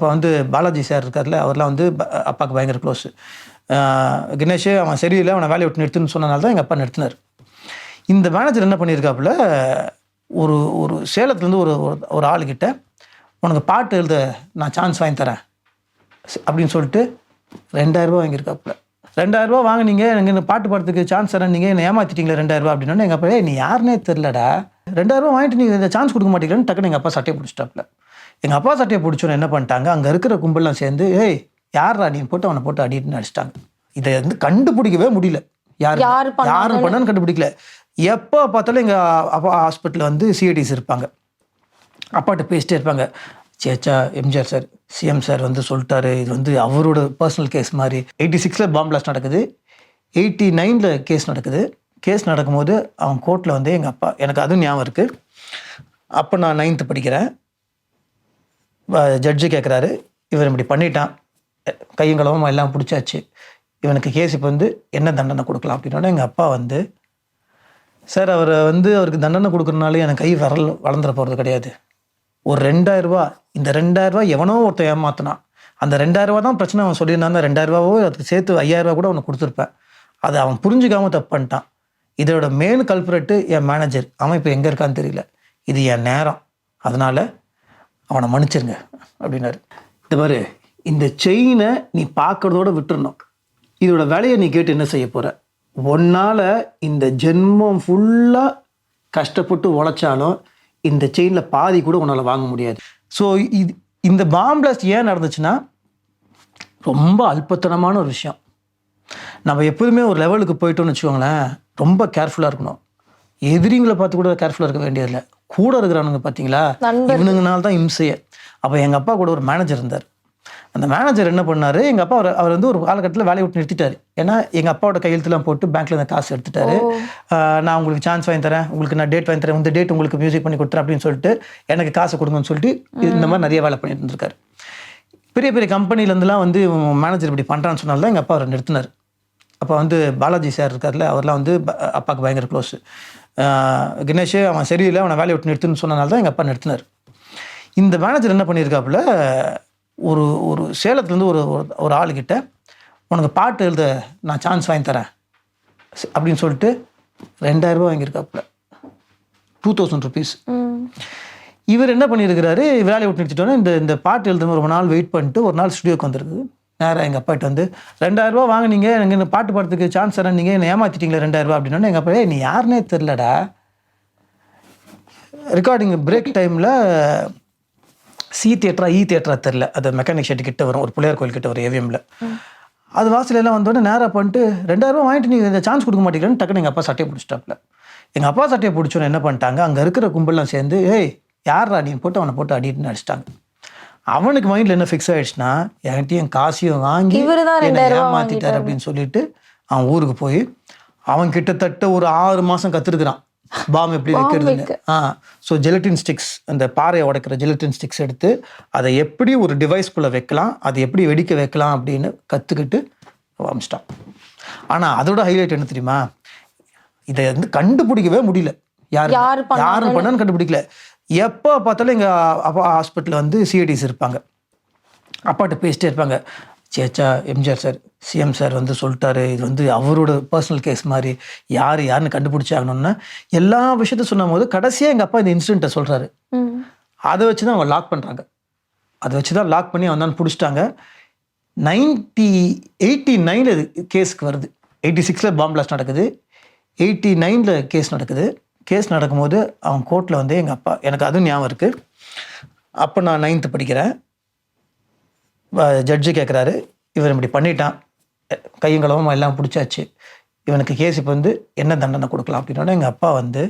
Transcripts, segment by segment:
அப்போ வந்து பாலாஜி சார் இருக்கார்ல அவர்லாம் வந்து அப்பாவுக்கு பயங்கர க்ளோஸு கணேஷ் அவன் சரியில்லை அவனை வேலையை விட்டு நிறுத்துன்னு சொன்னனால தான் எங்கள் அப்பா நிறுத்தினார். இந்த மேனேஜர் என்ன பண்ணியிருக்காப்புல ஒரு ஒரு சேலத்துலேருந்து ஒரு ஒரு- ஒரு ஆளுக்கிட்ட உனக்கு பாட்டு எழுத நான் சான்ஸ் வாங்கி தரேன் அப்படின்னு சொல்லிட்டு ரெண்டாயிரரூபா வாங்கியிருக்காப்புல. ரெண்டாயிரரூபா வாங்கினீங்க எனக்கு இந்த பாட்டு பாடுறதுக்கு சான்ஸ் தரேன் நீங்கள் என்ன ஏமாற்றிட்டீங்களே ரெண்டாயிரரூபா அப்படின்னா எங்கள் அப்பா நீ யாருனே தெரிலடா ரெண்டாயிரரூபா வாங்கிட்டு நீங்கள் இந்த சான்ஸ் கொடுக்க மாட்டீங்கன்னு டக்குன்னு எங்கள் அப்பா சட்டையை பிடிச்சிட்டாப்புல. எங்கள் அப்பா சட்டையை பிடிச்சோன்னு என்ன பண்ணிட்டாங்க? அங்கே இருக்கிற கும்பல்லாம் சேர்ந்து ஏய் யாரா நீ போட்டு அவனை போட்டு அடிட்டு அடிச்சிட்டாங்க. இதை வந்து கண்டுபிடிக்கவே முடியல. யார் யாரு பண்ணான்னு கண்டுபிடிக்கல. எப்போ பார்த்தாலும் எங்கள் அப்பா ஹாஸ்பிட்டலில் வந்து சிஐடிஸ் இருப்பாங்க. அப்பாட்ட பேசிட்டே இருப்பாங்க. சேச்சா எம்ஜிஆர் சார் சிஎம் சார் வந்து சொல்லிட்டாரு. இது வந்து அவரோட பர்சனல் கேஸ் மாதிரி. எயிட்டி சிக்ஸில் பாம் பிளாஸ்ட் நடக்குது. எயிட்டி நைனில் கேஸ் நடக்குது. கேஸ் நடக்கும்போது அவன் கோர்ட்டில் வந்து எங்கள் அப்பா எனக்கு அதுவும் ஞாபகம் இருக்குது அப்போ நான் நைன்த்து படிக்கிறேன். ஜட்ஜு கேட்குறாரு இவன் இப்படி பண்ணிட்டான். கையும் களவும் எல்லாம் பிடிச்சாச்சு. இவனுக்கு கேஸ் இப்போ வந்து என்ன தண்டனை கொடுக்கலாம் அப்படின்னா எங்கள் அப்பா வந்து சார் அவரை வந்து அவருக்கு தண்டனை கொடுக்குறனால எனக்கு கை விரல் வளர்ந்துட போகிறது கிடையாது. ஒரு ரெண்டாயிரரூபா இந்த ரெண்டாயிரரூபா எவனோ ஒருத்தன் ஏமாத்தினான். அந்த ரெண்டாயிரரூபா தான் பிரச்சனை அவன் சொல்லியிருந்தான். அந்த ரெண்டாயிரம் ரூபாவோ அதுக்கு சேர்த்து ஐயாயிரரூபா கூட அவனுக்கு கொடுத்துருப்பேன். அதை அவன் புரிஞ்சுக்காம தப்பு பண்ணிட்டான். இதோட மெயின் கல்பரேட்டு என் மேனேஜர் அவன் இப்போ எங்கே இருக்கான்னு தெரியல. இது என் நேரம். அதனால் அவனை மன்னிச்சிருங்க அப்படின்னாரு. இந்த மாதிரி இந்த செயினை நீ பார்க்கறதோட விட்டுறணும். இதோட வேலையை நீ கேட்டு என்ன செய்ய போகிற உன்னால் இந்த ஜென்மம் ஃபுல்லாக கஷ்டப்பட்டு உழைச்சாலும் இந்த செயினில் பாதி கூட உன்னால் வாங்க முடியாது. ஸோ இது இந்த பாம்பிளாஸ்ட் ஏன் நடந்துச்சுன்னா ரொம்ப அல்பத்தனமான ஒரு விஷயம். நம்ம எப்போதுமே ஒரு லெவலுக்கு போயிட்டோம்னு வச்சுக்கோங்களேன் ரொம்ப கேர்ஃபுல்லாக இருக்கணும். எதிரிங்களை பார்த்து கூட கேர்ஃபுல்லாக இருக்க வேண்டியதில்லை. கூட இருக்கிறானுங்க பார்த்தீங்களா. இவனுங்கனால தான் இம்சையே. அப்போ எங்கள் அப்பா கூட ஒரு மேனேஜர் இருந்தார். அந்த மேனேஜர் என்ன பண்ணார்? எங்கள் அப்பா அவர் அவர் வந்து ஒரு காலகட்டத்தில் வேலையை விட்டு நிறுத்திட்டாரு. ஏன்னா எங்கள் அப்பாவோட கையெழுத்துலாம் போட்டு பேங்க்ல இருந்த காசு எடுத்துட்டாரு. நான் உங்களுக்கு சான்ஸ் வாங்கி தரேன். உங்களுக்கு நான் டேட் வாங்கி தரேன். இந்த டேட் உங்களுக்கு மியூசிக் பண்ணி கொடுத்துறேன் அப்படின்னு சொல்லிட்டு எனக்கு காசு கொடுங்கன்னு சொல்லிட்டு இந்த மாதிரி நிறைய வேலை பண்ணிட்டு இருந்திருக்காரு. பெரிய பெரிய கம்பெனிலேருந்துலாம் வந்து மேனேஜர் இப்படி பண்ணுறான்னு சொன்னால தான் எங்கள் அப்பா அவரை நிறுத்தினார். அப்போ வந்து பாலாஜி சார் இருக்கார்ல அவர்லாம் வந்து அப்பாவுக்கு பயங்கர க்ளோஸு கணேஷ் அவன் சரியில்லை அவனை வேலையை விட்டு நிறுத்துன்னு சொன்னனால தான் எங்கள் அப்பா நிறுத்தினார். இந்த மேனேஜர் என்ன பண்ணியிருக்காப்புல ஒரு ஒரு சேலத்துலேருந்து ஒரு ஒரு- ஆளுக்கிட்ட உனக்கு பாட்டு எழுத நான் சான்ஸ் வாங்கி தரேன் அப்படின்னு சொல்லிட்டு ரெண்டாயிரரூபா வாங்கியிருக்காப்புல. Two thousand rupees. இவர் என்ன பண்ணியிருக்கிறாரு வேலையை விட்டு நிறுத்திட்டோன்னே இந்த இந்த பாட்டு எழுதுன ரொம்ப நாள் வெயிட் பண்ணிட்டு ஒரு நாள் ஸ்டுடியோக்கு வந்திருக்குது. நேராக எங்கள் அப்பாட்ட வந்து ரெண்டாயிரம் ரூபா வாங்குனீங்க எனக்கு இந்த பாட்டு பாடுறதுக்கு சான்ஸ் தரேன் நீங்கள் என்ன ஏமாற்றிட்டீங்களே ரெண்டாயிரரூபா அப்படின்னா எங்கள் அப்பா நீ யாருனே தெரிலடா ரெக்கார்டிங் பிரேக் டைமில் சி தியேட்டரா இ தியேட்டரா தெரில அது மெக்கானிக் ஷெட்டு கிட்ட வரும் ஒரு பிள்ளையார் கோயில் கிட்ட வரும் ஏவிஎம்ல அது வாசல்ல எல்லாம் வந்தோடனே நேராக பண்ணிட்டு ரெண்டாயிரரூபா வாங்கிட்டு நீங்கள் இந்த சான்ஸ் கொடுக்க மாட்டேங்கிறேன்னு டக்குன்னு எங்கள் அப்பா சட்டையை பிடிச்சிட்டாப்ல எங்கள் அப்பா சட்டையை பிடிச்சோன்னு என்ன பண்ணிட்டாங்க அங்கே இருக்கிற கும்பல்லாம் சேர்ந்து ஏய் யாரா நீ போட்டு அவனை போட்டு அடிட்டுன்னு அடிச்சிட்டாங்க. அவனுக்கு மைண்டில் என்ன ஃபிக்ஸ் ஆயிடுச்சுன்னா என்கிட்டயும் காசையும் வாங்கி என்னை ஏமாத்திட்டார் அப்படின்னு சொல்லிட்டு அவன் ஊருக்கு போய் அவன் கிட்டத்தட்ட ஒரு ஆறு மாதம் கற்றுருக்குறான் பாம் எப்படி வைக்கிறதுன்னு. ஆ ஸோ ஜெலட்டின் ஸ்டிக்ஸ் அந்த பாறையை உடைக்கிற ஜெலட்டின் ஸ்டிக்ஸ் எடுத்து அதை எப்படி ஒரு டிவைஸ்குள்ளே வைக்கலாம் அதை எப்படி வெடிக்க வைக்கலாம் அப்படின்னு கற்றுக்கிட்டு அமிச்சிட்டான் ஆனால் அதோட ஹைலைட் என்ன தெரியுமா? இதை வந்து கண்டுபிடிக்கவே முடியல. யாரு? யாரும் பண்ணான்னு கண்டுபிடிக்கல. எப்போ பார்த்தாலும் எங்கள் அப்பா ஹாஸ்பிட்டலில் வந்து சிஐடிஸ் இருப்பாங்க. அப்பாட்ட பேசிட்டே இருப்பாங்க. சேச்சா எம்ஜிஆர் சார் சிஎம் சார் வந்து சொல்லிட்டாரு. இது வந்து அவரோட பர்சனல் கேஸ் மாதிரி. யார் யாருன்னு கண்டுபிடிச்சாகணும்னு எல்லா விஷயத்தையும் சொன்னும் போது கடைசியாக எங்கள் அப்பா இந்த இன்சிடென்ட்டை சொல்கிறாரு. அதை வச்சு தான் அவங்க லாக் பண்ணுறாங்க அதை வச்சு தான் லாக் பண்ணி அவன் தான் பிடிச்சிட்டாங்க. நைன்டி எயிட்டி நைனில் இது கேஸ்க்கு வருது. எயிட்டி சிக்ஸில் பாம் பிளாஸ்ட் நடக்குது. எயிட்டி நைனில் கேஸ் நடக்குது. கேஸ் நடக்கும்போது அவன் கோர்ட்டில் வந்து எங்கள் அப்பா எனக்கு அதுவும் ஞாபகம் இருக்குது அப்போ நான் நைன்த்து படிக்கிறேன். ஜட்ஜு கேட்குறாரு இவன் இப்படி பண்ணிட்டான். கையும் களவும் எல்லாம் பிடிச்சாச்சு. இவனுக்கு கேஸ் இப்போ வந்து என்ன தண்டனை கொடுக்கலாம்? அப்படின்னா எங்கள் அப்பா வந்து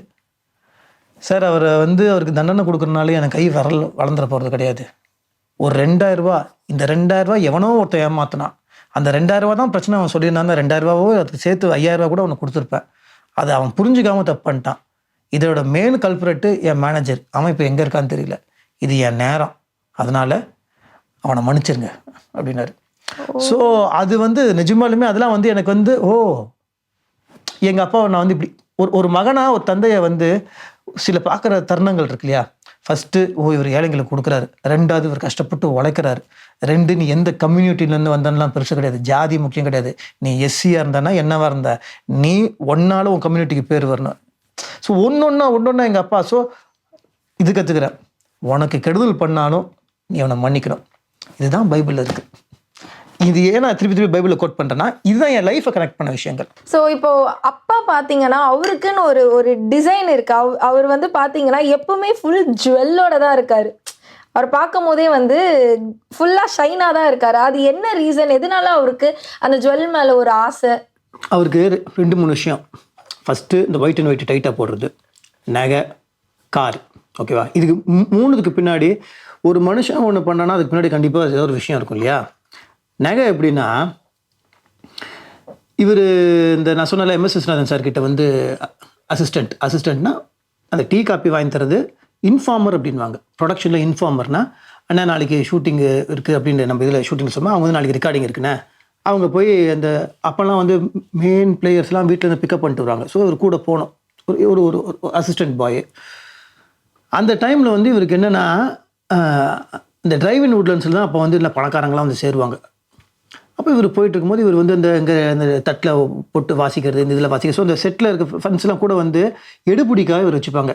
சார் அவரை வந்து அவருக்கு தண்டனை கொடுக்குறனாலே எனக்கு கை விரல் வளர்ந்துட போகிறது கிடையாது. ஒரு ரெண்டாயிரரூபா இந்த ரெண்டாயிரரூபா எவனோ ஒருத்தன் ஏமாத்தினான். அந்த ரெண்டாயிரரூபா தான் பிரச்சனை அவன் சொல்லியிருந்தான். அந்த ரெண்டாயிரம் அதுக்கு சேர்த்து ஐயாயிரரூபா கூட அவனுக்கு கொடுத்துருப்பேன். அதை அவன் புரிஞ்சுக்காம தப்பு பண்ணிட்டான். இதோட மெயின் கல்பரேட்டு என் மேனேஜர் அவன் இப்போ எங்கே இருக்கான்னு தெரியல. இது என் நேரம். அதனால் அவனை மன்னிச்சிருங்க அப்படின்னாரு. ஸோ அது வந்து நிஜமாலுமே அதெல்லாம் வந்து எனக்கு வந்து ஓ எங்கள் அப்பாவை நான் வந்து இப்படி ஒரு ஒரு மகனா ஒரு தந்தையை வந்து சில பார்க்குற தருணங்கள் இருக்கு இல்லையா? ஃபஸ்ட்டு ஓ இவர் ஏழைங்களுக்கு கொடுக்குறாரு. ரெண்டாவது இவர் கஷ்டப்பட்டு உழைக்கிறாரு. ரெண்டு நீ எந்த கம்யூனிட்டிலேருந்து வந்தான்லாம் பெருசு கிடையாது. ஜாதி முக்கியம் கிடையாது. நீ எஸ்சியாக இருந்தானா என்னவா இருந்தா? நீ ஒன்னால உன் கம்யூனிட்டிக்கு பேர் வரணும். ஸோ ஒன்று ஒன்றா ஒன்று ஒன்றா எங்கள் அப்பா. ஸோ இது கற்றுக்கிறேன் உனக்கு கெடுதல் பண்ணாலும் நீ அவனை மன்னிக்கணும். இதுதான் பைபிளில் இருக்குது இது ஏன் நான் திருப்பி திருப்பி பைபிளில் கோட் பண்ணுறேன்னா இதுதான் என் லைஃப்பை கனெக்ட் பண்ண விஷயங்கள். ஸோ இப்போ அப்பா பார்த்தீங்கன்னா அவருக்குன்னு ஒரு ஒரு டிசைன் இருக்கு. அவ அவர் வந்து பார்த்தீங்கன்னா எப்பவுமே ஃபுல் ஜுவல்லோட தான் இருக்காரு. அவர் பார்க்கும் போதே வந்து ஃபுல்லாக ஷைனாக தான் இருக்காரு. அது என்ன ரீசன் எதனால அவருக்கு அந்த ஜுவல் மேலே ஒரு ஆசை? அவருக்கு ரெண்டு மூணு விஷயம். ஃபஸ்ட்டு இந்த ஒயிட் அண்ட் ஒயிட் டைட்டாக போடுறது. நகை கார் ஓகேவா இதுக்கு மூணுதுக்கு பின்னாடி ஒரு மனுஷன் ஒன்று பண்ணானா அதுக்கு பின்னாடி கண்டிப்பாக ஏதோ ஒரு விஷயம் இருக்கும் இல்லையா? நகை எப்படின்னா இவர் இந்த நான் சொன்னல எம்எஸ் விஸ்வநாதன் சார் வந்து அசிஸ்டண்ட் அசிஸ்டண்ட்னா அந்த டீ காப்பி வாங்கி தரது இன்ஃபார்மர் அப்படின்வாங்க ப்ரொடக்ஷனில் இன்ஃபார்மர்னா அண்ணா நாளைக்கு ஷூட்டிங் இருக்குது அப்படின்னு நம்ம இதில் ஷூட்டிங் சொன்னால் அவங்க வந்து நாளைக்கு ரெக்கார்டிங் இருக்குண்ணே. அவங்க போய் அந்த அப்போல்லாம் வந்து மெயின் பிளேயர்ஸ்லாம் வீட்டில் இருந்து பிக்கப் பண்ணிட்டு வருவாங்க. ஸோ இவர் கூட போகணும் ஒரு ஒரு ஒரு அசிஸ்டன்ட் பாய் அந்த டைமில் வந்து இவருக்கு என்னென்னா இந்த டிரைவிங் உட்லன்ஸில் தான் அப்போ வந்து இல்லை பணக்காரங்களாம் வந்து சேருவாங்க. அப்போ இவர் போயிட்டு இருக்கும்போது இவர் வந்து அந்த இங்கே அந்த தட்டில் போட்டு வாசிக்கிறது இந்த இதில் வாசிக்கிறது. ஸோ இந்த செட்டில் இருக்க ஃப்ரெண்ட்ஸ்லாம் கூட வந்து எடுபிடிக்காக இவர் வச்சுப்பாங்க.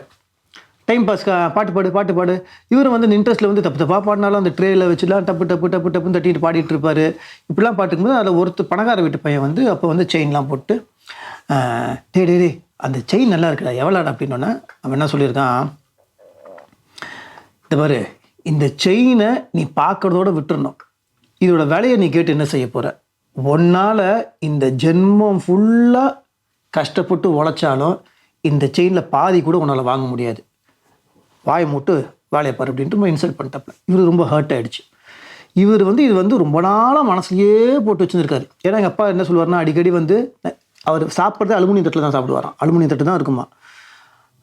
டைம் பாஸ் uh, பாட்டு பாடு பாட்டு பாடு. இவரும் வந்து இந்த இன்ட்ரெஸ்ட்டில் வந்து தப்பு தப்பாக பாடினாலும் அந்த ட்ரேயில் வச்சுலாம் டப்பு டப்பு டப்பு டப்புன்னு தட்டிட்டு பாடிட்டு இருப்பாரு. இப்படிலாம் பாட்டுக்கும்போது அதில் ஒருத்தர் பணக்கார வீட்டு பையன் வந்து அப்போ வந்து செயின்லாம் போட்டு டே டே அந்த செயின் நல்லா இருக்குடா எவ்வளோடா? அப்படின்னோன்னே அவன் என்ன சொல்லியிருக்கான் இந்த பாரு இந்த செயினை நீ பார்க்குறதோட விட்டுறணும். இதோட விலையை நீ கேட்டு என்ன செய்ய போகிற ஒன்னால் இந்த ஜென்மம் ஃபுல்லாக கஷ்டப்பட்டு உழைச்சாலும் இந்த செயினில் பாதி கூட உன்னால் வாங்க முடியாது. வாயை மூட்டு வேலையை பாரு அப்படின்ட்டு ரொம்ப இன்சல்ட் பண்ணிட்டப்ப இவர் ரொம்ப ஹர்ட் ஆகிடுச்சு இவர் வந்து இது வந்து ரொம்ப நாளாக மனசுலையே போட்டு வச்சுருக்காரு ஏன்னா எங்கள் அப்பா என்ன சொல்லுவார்னா அடிக்கடி வந்து அவர் சாப்பிட்றது அலுமினியம் தட்டில் தான் சாப்பிடுவாராம். அலுமினியம் தட்டு தான் இருக்குமா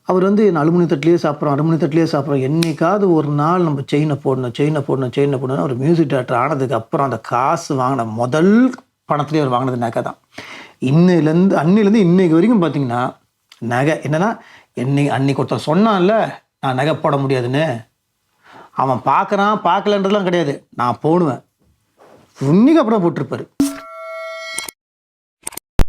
அவர் வந்து நான் அலுமினியம் தட்டிலே சாப்பிட்றோம் அலுமினியம் தட்டிலே சாப்பிட்றோம். என்னைக்காவது ஒரு நாள் நம்ம செயினை போடணும் செயினை போடணும் செயினை போடணும் ஒரு மியூசிக் டேரக்டர் ஆனதுக்கு அப்புறம் அந்த காசு வாங்கின முதல் பணத்துலேயே அவர் வாங்கினது நகை தான். இன்னிலேருந்து அன்னிலேருந்து இன்னைக்கு வரைக்கும் பார்த்தீங்கன்னா நகை. என்னன்னா என்னை அன்னைக்கு ஒருத்தர் சொன்னான்ல நான் நகை போட முடியாதுன்னு. அவன் பார்க்குறான் பார்க்கலன்றதுலாம் கிடையாது. நான் போடுவேன். உன்னிக்கு அப்புறம் போட்டிருப்பாரு.